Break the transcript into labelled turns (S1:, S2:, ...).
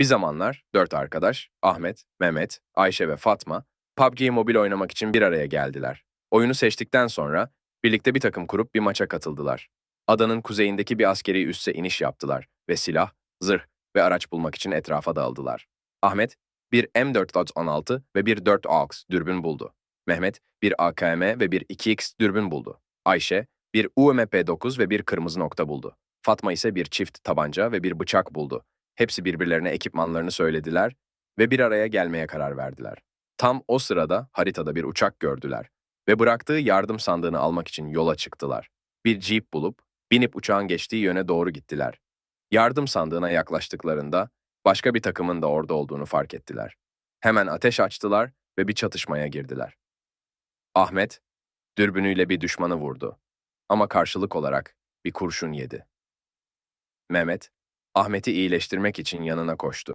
S1: Bir zamanlar dört arkadaş, Ahmet, Mehmet, Ayşe ve Fatma, PUBG mobil oynamak için bir araya geldiler. Oyunu seçtikten sonra birlikte bir takım kurup bir maça katıldılar. Adanın kuzeyindeki bir askeri üsse iniş yaptılar ve silah, zırh ve araç bulmak için etrafa dağıldılar. Ahmet, bir M416 ve bir 4 AUX dürbün buldu. Mehmet, bir AKM ve bir 2X dürbün buldu. Ayşe, bir UMP9 ve bir kırmızı nokta buldu. Fatma ise bir çift tabanca ve bir bıçak buldu. Hepsi birbirlerine ekipmanlarını söylediler ve bir araya gelmeye karar verdiler. Tam o sırada haritada bir uçak gördüler ve bıraktığı yardım sandığını almak için yola çıktılar. Bir jeep bulup binip uçağın geçtiği yöne doğru gittiler. Yardım sandığına yaklaştıklarında başka bir takımın da orada olduğunu fark ettiler. Hemen ateş açtılar ve bir çatışmaya girdiler. Ahmet dürbünüyle bir düşmanı vurdu ama karşılık olarak bir kurşun yedi. Mehmet, Ahmet'i iyileştirmek için yanına koştu.